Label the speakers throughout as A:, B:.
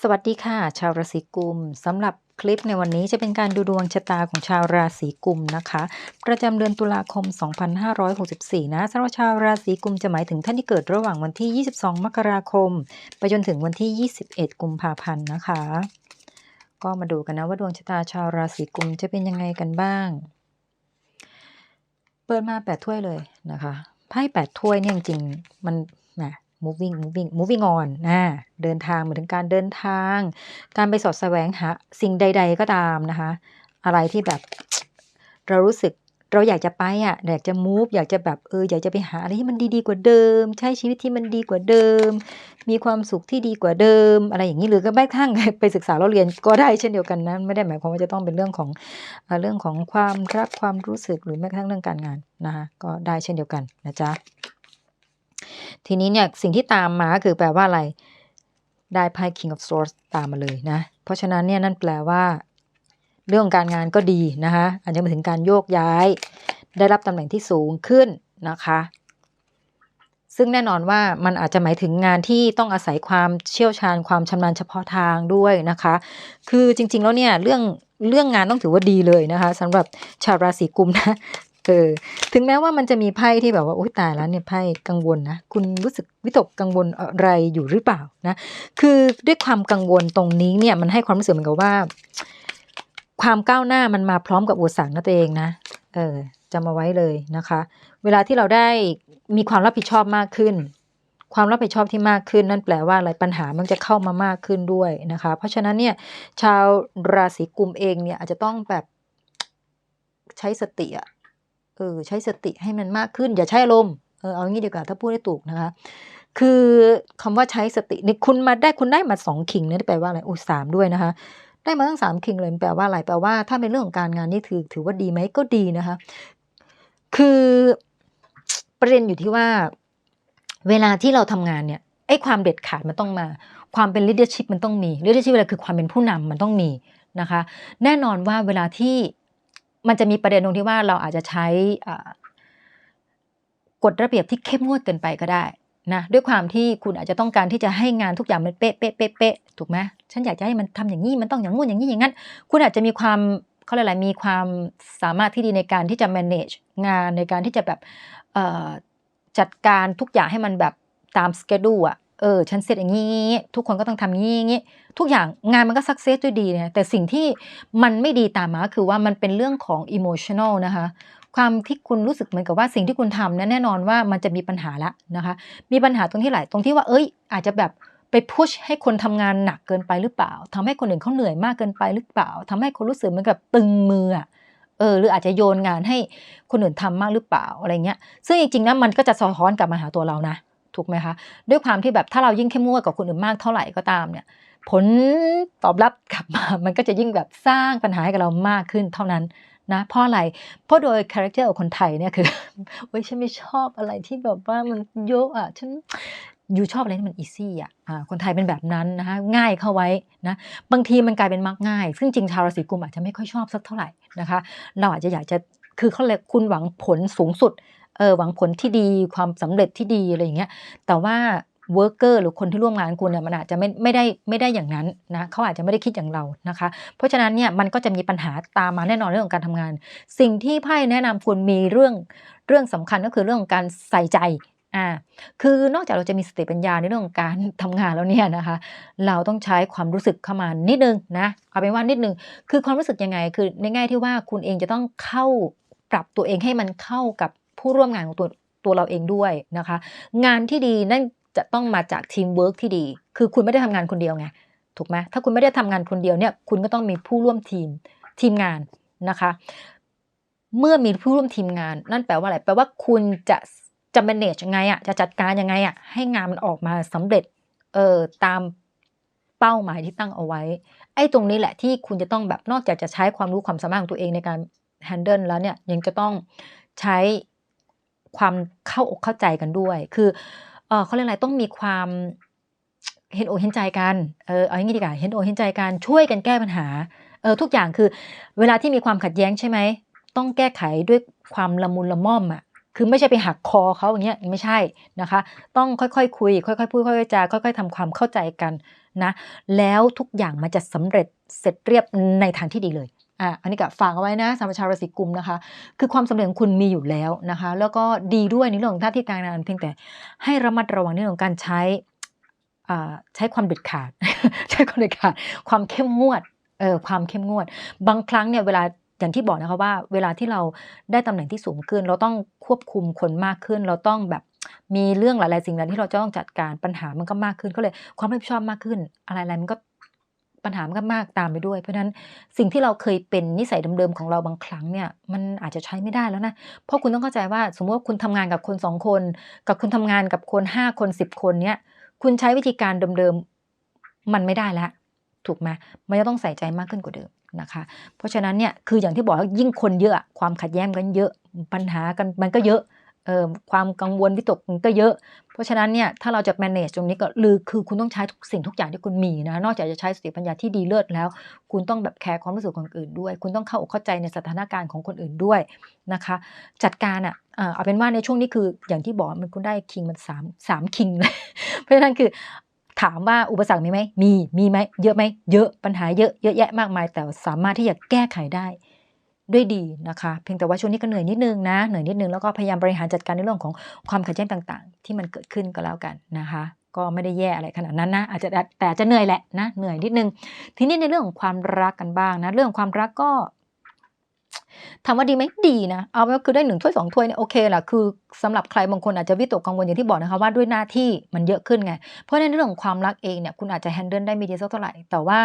A: สวัสดีค่ะ ชาวราศีกุมสำหรับคลิปในวันนี้จะเป็นการดูดวงชะตาของชาวราศีกุมนะคะ ประจำเดือนตุลาคม 2564 นะสำหรับชาวราศีกุมจะหมายถึงท่านที่เกิดระหว่างวันที่ 22 มกราคม ไปจนถึงวันที่ 21 กุมภาพันธ์นะคะ ก็มาดูกันนะว่าดวงชะตาชาวราศีกุมจะเป็นยังไงกันบ้าง เปิดมา 8 ถ้วยเลยนะคะไพ่8ถ้วยเนี่ยจริงๆมันนะ moving moving moving on นะเดินทางเหมือนถึงการเดินทาง การไปสอดแสวงหาสิ่งใด ๆ ก็ตามนะคะ อะไรที่แบบเรารู้สึกเราอยากจะไปอะอยากจะ move อยากจะแบบเอออยากจะไปหาอะไรที่มันดีๆกว่าเดิม ใช้ชีวิตที่มันดีกว่าเดิม มีความสุขที่ดีกว่าเดิม อะไรอย่างนี้หรือก็แม้กระทั่งไปศึกษาเราเรียนก็ได้เช่นเดียวกันนะไม่ได้หมายความว่าจะต้องเป็นเรื่องของเอเรื่องของความรักความรู้สึกหรือแม้กระทั่งเรื่องการงานนะคะก็ได้เช่นเดียวกันนะจ๊ะ ทีนี้เนี่ยสิ่งที่ตามมาคือแปลว่าอะไร ได้ไพ่ King of Swords ตามมาเลยนะ เพราะฉะนั้นเนี่ยนั่นแปลว่า เรื่องการงานก็ดีนะคะอาจจะมาถึงการโยกย้าย ได้รับตำแหน่งที่สูงขึ้นนะคะ ซึ่งแน่นอนว่ามันอาจจะหมายถึงงานที่ต้องอาศัยความเชี่ยวชาญความชำนาญเฉพาะทางด้วยนะคะ คือจริง ๆ แล้วเนี่ยเรื่องเรื่องงานต้องถือว่าดีเลยนะคะสำหรับชาวราศีกุมนะ เออถึงแม้ว่ามันจะมีไพ่ที่แบบว่าโอ๊ยตายแล้วเนี่ยไพ่กังวลนะคุณรู้สึกวิตกกังวลอะไรอยู่หรือเปล่านะคือด้วยความกังวลตรงนี้เนี่ยมันให้ความรู้สึกเหมือนกับว่า ความก้าวหน้ามันมาพร้อมกับอุปสรรคนั่นเองนะเออจำมาไว้เลยนะคะ เวลาที่เราได้มีความรับผิดชอบมากขึ้น ความรับผิดชอบที่มากขึ้น นั่นแปลว่าอะไรปัญหามันจะเข้ามามากขึ้นด้วยนะคะ เพราะฉะนั้นเนี่ย ชาวราศีกุมเองเนี่ยอาจจะต้องแบบใช้สติอะ เออใช้สติให้มันมากขึ้น อย่าใช้อารมณ์เออเอางี้ดีกว่าถ้าพูดให้ถูกนะคะ คือคำว่าใช้สตินี่คุณมาได้คุณได้มาสองคิงเนี่ยแปลว่าอะไรอุ้สามด้วยนะคะ ได้มาทั้งสามคิงเลยแปลว่าอะไรแปลว่า ถ้าเป็นเรื่องของการงานนี่ถือถือว่าดีไหมก็ดีนะคะ คือประเด็นอยู่ที่ว่า เวลาที่เราทำงานเนี่ยไอ้ความเด็ดขาดมันต้องมา ความเป็น leadership มันต้องมี leadership อะไรคือความเป็นผู้นำมันต้องมีนะคะ แน่นอนว่าเวลาที่ มันจะมีประเด็นตรงที่ว่าเราอาจจะใช้กฎระเบียบที่เข้มงวดเกินไปก็ได้นะด้วยความที่คุณอาจจะต้องการที่จะให้งานทุกอย่างมันเป๊ะเป๊ะเป๊ะเป๊ะถูกไหมฉันอยากจะให้มันทำอย่างนี้มันต้องอย่างงู้นอย่างนี้อย่างนั้น คุณอาจจะมีความเขาเรียกอะไรมีความสามารถที่ดีในการที่จะ manage งานในการที่จะแบบจัดการทุกอย่างให้มันแบบตาม schedule อะ เออฉันเสร็จอย่างนี้ ทุกคนก็ต้องทำอย่างนี้งี้ทุกอย่างงานมันก็ success ด้วยดีเนี่ยแต่สิ่งที่มันไม่ดีตามมาคือว่ามันเป็นเรื่องของ emotional นะคะความที่คุณรู้สึกเหมือนกับว่าสิ่งที่คุณทำนี่ยแน่นอนว่ามันจะมีปัญหาละนะคะ มีปัญหาตรงที่ไหนตรงที่ว่าเอ้ย อาจจะแบบไปพุชให้คนทำงานหนักเกินไปหรือเปล่าทำให้คนอื่นเขาเหนื่อยมากเกินไปหรือเปล่าทำให้คนรู้สึกเหมือนกับตึงมือเออหรืออาจจะโยนงานให้คนอื่นทำมากหรือเปล่าอะไรเงี้ย ซึ่งจริงๆนะมันก็จะสะท้อนกลับมาหาตัวเรานะ ถูกไหมคะ ด้วยความที่แบบถ้าเรายิ่งเข้มงวดกับคนอื่นมากเท่าไหร่ก็ตามเนี่ย ผลตอบรับกลับมา มันก็จะยิ่งแบบสร้างปัญหาให้กับเรามากขึ้นเท่านั้นนะเพราะอะไร เพราะโดยคาแรคเตอร์ของคนไทยเนี่ยคือเว้ยฉันไม่ชอบอะไรที่แบบว่ามันเยอะอะฉันอยู่ชอบอะไรที่มันอีซี่อะคนไทยเป็นแบบนั้นนะคะง่ายเข้าไว้นะบางทีมันกลายเป็นมักง่าย ซึ่งจริงชาวราศีกุมอาจจะไม่ค่อยชอบสักเท่าไหร่นะคะ เราอาจจะอยากจะคือเขาเลยกคุณหวังผลสูงสุด เออหวังผลที่ดีความสำเร็จที่ดีอะไรอย่างเงี้ยแต่ว่าเวิร์กเกอร์หรือคนที่ร่วมงานคุณเนี่ยมันอาจจะไม่ไม่ได้ไม่ได้อย่างนั้นนะเขาอาจจะไม่ได้คิดอย่างเรานะคะ เพราะฉะนั้นเนี่ยมันก็จะมีปัญหาตามมาแน่นอนเรื่องของการทำงาน สิ่งที่ไพ่แนะนำคุณมีเรื่องเรื่องสำคัญก็คือเรื่องของการใส่ใจอ่าคือนอกจากเราจะมีสติปัญญาในเรื่องของการทำงานแล้วเนี่ยนะคะ เราต้องใช้ความรู้สึกเข้ามานิดนึงนะเอาเป็นว่านิดนึงคือความรู้สึกยังไงคือในแง่ที่ว่าคุณเองจะต้องเข้าปรับตัวเองให้มันเข้ากับ ผู้ร่วมงานของตัวตัวเราเองด้วยนะคะ งานที่ดีนั่นจะต้องมาจากทีมเวิร์กที่ดี คือคุณไม่ได้ทำงานคนเดียวไงถูกไหมถ้าคุณไม่ได้ทำงานคนเดียวเนี่ยคุณก็ต้องมีผู้ร่วมทีมทีมงานนะคะ เมื่อมีผู้ร่วมทีมงาน นั่นแปลว่าอะไรแปลว่าคุณจะจะ manage ยังไงอะจะจัดการยังไงอะให้งานมันออกมาสำเร็จเออตามเป้าหมายที่ตั้งเอาไว้ ไอ้ตรงนี้แหละที่คุณจะต้องแบบนอกจากจะใช้ความรู้ความสามารถของตัวเองในการ handle แล้วเนี่ยยังจะต้องใช้ ความเข้าอกเข้าใจกันด้วย คือเออเขาเรียกอะไรต้องมีความเห็นอกเห็นใจกัน เออเอาอย่างนี้ดีกว่าเห็นอกเห็นใจกันช่วยกันแก้ปัญหา เออทุกอย่างคือเวลาที่มีความขัดแย้งใช่ไหม ต้องแก้ไขด้วยความละมุนละม่อมอะคือไม่ใช่ไปหักคอเขาอย่างเงี้ยไม่ใช่นะคะ ต้องค่อยๆคุย ค่อยๆพูดค่อยๆจาค่อย ๆทำความเข้าใจกันนะ แล้วทุกอย่างมันจะสำเร็จเสร็จเรียบในทางที่ดีเลย อะอันนี้ก็ฝากเอาไว้นะสำหรับชาวราศีกุมนะคะ คือความสำเร็จของคุณมีอยู่แล้วนะคะ แล้วก็ดีด้วยในเรื่องของหน้าที่การงานเพียงแต่ให้ระมัดระวังในเรื่องของการใช้อ่าใช้ความเด็ดขาด ใช้ความเด็ดขาด ความเข้มงวดเออความเข้มงวด บางครั้งเนี่ยเวลาอย่างที่บอกนะคะว่า เวลาที่เราได้ตำแหน่งที่สูงขึ้น เราต้องควบคุมคนมากขึ้น เราต้องแบบมีเรื่องหลาย ๆ สิ่งหลายที่เราจะต้องจัดการปัญหามันก็มากขึ้นก็เลยความรับผิดชอบมากขึ้น อะไรๆมันก็ ปัญหามันก็มากตามไปด้วย เพราะฉะนั้นสิ่งที่เราเคยเป็นนิสัยเดิมๆของเราบางครั้งเนี่ยมันอาจจะใช้ไม่ได้แล้วนะเพราะคุณต้องเข้าใจว่าสมมติว่าคุณทำงานกับคนสองคน กับคุณทำงานกับคนห้าคนสิบคนเนี่ยคุณใช้วิธีการเดิมๆมันไม่ได้แล้วถูกไหมมันจะต้องใส่ใจมากขึ้นกว่าเดิมนะคะ เพราะฉะนั้นเนี่ยคืออย่างที่บอกว่ายิ่งคนเยอะความขัดแย้งกันเยอะปัญหากันมันก็เยอะ ความกังวลวิตกก็เยอะ เพราะฉะนั้นเนี่ยถ้าเราจะ manage ตรงนี้ก็ลือคือคุณต้องใช้ทุกสิ่งทุกอย่างที่คุณมีนะนอกจากจะใช้สติปัญญาที่ดีเลิศแล้ว คุณต้องแบบแคร์ความรู้สึกของคนอื่นด้วย คุณต้องเข้าอกเข้าใจในสถานการณ์ของคนอื่นด้วยนะคะ จัดการอะเอาเป็นว่าในช่วงนี้คืออย่างที่บอกมันคุณได้คิงมันสามสามคิงเลยเพราะฉะนั้นคือถามว่าอุปสรรคมีไหมมีมีไหมเยอะไหมเยอะปัญหาเยอะเยอะแยะมากมาย แต่สามารถที่จะแก้ไขได้ ด้วยดีนะคะเพียงแต่ว่าช่วงนี้ก็เหนื่อยนิดนึงนะเหนื่อยนิดนึงแล้วก็พยายามบริหารจัดการในเรื่องของความขัดแย้งต่างๆ ที่มันเกิดขึ้นก็แล้วกันนะคะ ก็ไม่ได้แย่อะไรขนาดนั้นนะอาจจะแต่จะเหนื่อยแหละนะเหนื่อยนิดนึง ทีนี้ในเรื่องของความรักกันบ้างนะ เรื่องความรักก็ถามว่าดีไหมดีนะ เอาไปก็คือได้หนึ่งถ้วยสองถ้วยเนี่ยโอเคแหละคือสำหรับใครบางคนอาจจะวิตกกังวลอย่างที่บอกนะคะว่าด้วยหน้าที่มันเยอะขึ้นไง เพราะในเรื่องของความรักเองเนี่ยคุณอาจจะแฮนเดิลได้ไม่ดีสักเท่าไหร่ แต่ว่า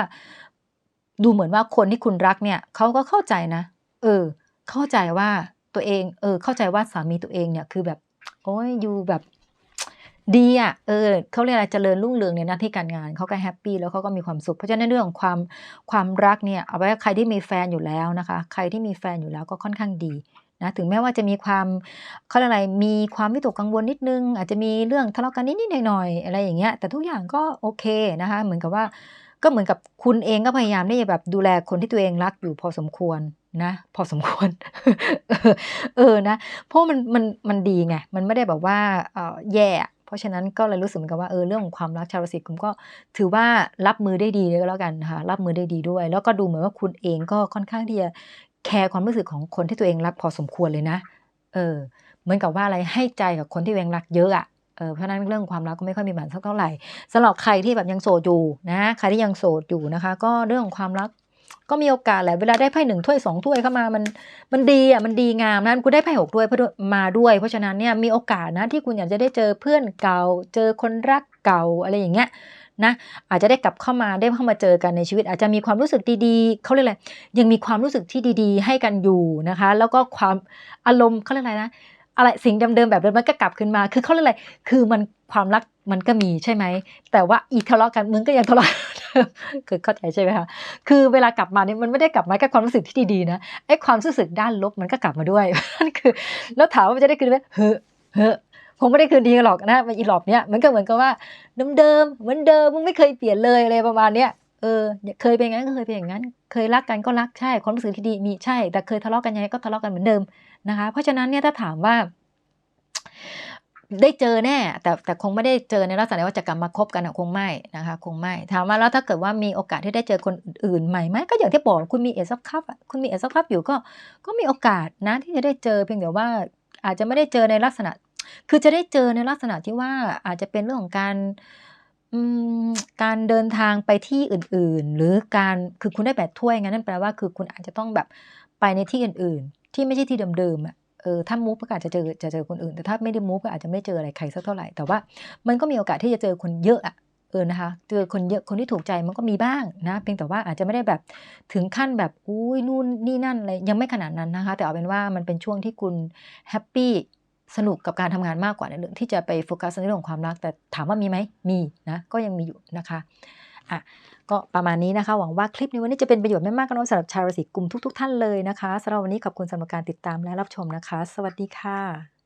A: ดูเหมือนว่าคนที่คุณรักเนี่ยเขาก็เข้าใจนะ เออ เข้าใจว่าตัวเอง เออ เข้าใจว่าสามีตัวเองเนี่ยคือแบบ โอ้ยอยู่แบบดีอะ เออเขาเรียกอะไรเจริญรุ่งเรืองในหน้าที่การงานเขาก็แฮปปี้แล้วเขาก็มีความสุข เพราะฉะนั้นเรื่องของความความรักเนี่ย เอาไว้ใครที่มีแฟนอยู่แล้วนะคะ ใครที่มีแฟนอยู่แล้วก็ค่อนข้างดีนะถึงแม้ว่าจะมีความเขาเรียกอะไรมีความวิตกกังวลนิดนึง อาจจะมีเรื่องทะเลาะกันนิดๆหน่อยๆอะไรอย่างเงี้ยแต่ทุกอย่างก็โอเคนะคะ เหมือนกับว่าก็เหมือนกับคุณเองก็พยายามที่จะแบบดูแลคนที่ตัวเองรักอยู่พอสมควร นะ พอสมควร เออนะ เพราะมันมันมันดีไง มันไม่ได้แบบว่าแย่ เพราะฉะนั้นก็เลยรู้สึกเหมือนกับว่าเออเรื่องของความรักชาวราศีกุมก็ถือว่ารับมือได้ดีเลยก็แล้วกันนะคะรับมือได้ดีด้วย แล้วก็ดูเหมือนว่าคุณเองก็ค่อนข้างที่จะแคร์ความรู้สึกของคนที่ตัวเองรักพอสมควรเลยนะ เออ เหมือนกับว่าอะไรให้ใจกับคนที่ตัวเองรักเยอะอะเออเพราะนั้นเรื่องความรักก็ไม่ค่อยมีปัญหาสักเท่าไหร่สำหรับใครที่แบบยังโสดอยู่นะ ใครที่ยังโสดอยู่นะคะ ก็เรื่องของความรัก ก็มีโอกาสแหละเวลาได้ไพ่หนึ่งถ้วยสองถ้วยเข้ามามันมันดีอะมันดีงามนะคุณได้ไพ่หกถ้วยมาด้วย เพราะฉะนั้นเนี่ยมีโอกาสนะที่คุณอยากจะได้เจอเพื่อนเก่า เจอคนรักเก่าอะไรอย่างเงี้ยนะอาจจะได้กลับเข้ามาได้เข้ามาเจอกันในชีวิต อาจจะมีความรู้สึกดีๆเขาเรียกอะไรยังมีความรู้สึกที่ดี ๆ ให้กันอยู่นะคะ แล้วก็ความอารมณ์เขาเรียกอะไรนะอะไรสิ่งเดิมๆแบบเดิมมันก็กลับขึ้นมา คือเขาเรียกอะไรคือมันความรักมันก็มีใช่ไหมแต่ว่าอีทะเลาะกันมึงก็ยังทะเลาะ คือเข้าใจใช่ไหมคะคือเวลากลับมาเนี่ยมันไม่ได้กลับมาแค่ความรู้สึกที่ดีๆนะไอ้ความรู้สึกด้านลบมันก็กลับมาด้วยนั่นคือ แล้วถามว่ามันจะได้คืนไหมเฮ้อเฮ้อคงไม่ได้คืนดีหรอกนะมันอีหลอบเนี้ยมันก็เหมือนกับว่าเดิมๆเหมือนเดิมมึงไม่เคยเปลี่ยนเลยอะไรประมาณเนี้ยเออเคยเป็นอย่างนั้นก็เคยเป็นอย่างนั้น เคยรักกันก็รักใช่ความรู้สึกที่ดีมีใช่ แต่เคยทะเลาะกันยังไงก็ทะเลาะกันเหมือนเดิมนะคะ เพราะฉะนั้นเนี่ยถ้าถามว่า ได้เจอแน่ แต่แต่คงไม่ได้เจอในลักษณะว่าจะกลับมาคบกันคงไม่นะคะคงไม่ถามว่าแล้วถ้าเกิดว่ามีโอกาสที่ได้เจอคนอื่นใหม่ไหมก็อย่างที่บอกคุณมีเอซับคัพคุณมีเอซับคัพอยู่ก็ก็มีโอกาสนะที่จะได้เจอเพียงแต่ว่าอาจจะไม่ได้เจอในลักษณะ คือจะได้เจอในลักษณะที่ว่าอาจจะเป็นเรื่องของการการเดินทางไปที่อื่น ๆ หรือการคือคุณได้แปดถ้วยงั้นนั่นแปลว่าคือคุณอาจจะต้องแบบไปในที่อื่น ๆ ที่ไม่ใช่ที่เดิมๆอะ เออถ้ามูฟก็อาจจะเจอจะเจอคนอื่น แต่ถ้าไม่ได้มูฟก็อาจจะไม่เจออะไรใครสักเท่าไหร่แต่ว่ามันก็มีโอกาสที่จะเจอคนเยอะอะเออนะคะเจอคนเยอะคนที่ถูกใจมันก็มีบ้างนะเพียงแต่ว่าอาจจะไม่ได้แบบถึงขั้นแบบอุ้ยนู่นนี่นั่นอะไรยังไม่ขนาดนั้นนะคะ แต่เอาเป็นว่ามันเป็นช่วงที่คุณแฮปปี้สนุกกับการทำงานมากกว่าในเรื่องที่จะไปโฟกัสในเรื่องของความรัก แต่ถามว่ามีไหมมีนะก็ยังมีอยู่นะคะ อะก็ประมาณนี้นะคะ หวังว่าคลิปในวันนี้จะเป็นประโยชน์ไม่มากก็น้อยสำหรับชาวราศีกุมทุก ๆ ท่านเลยนะคะสำหรับวันนี้ขอบคุณสำหรับการติดตามและรับชมนะคะ สวัสดีค่ะ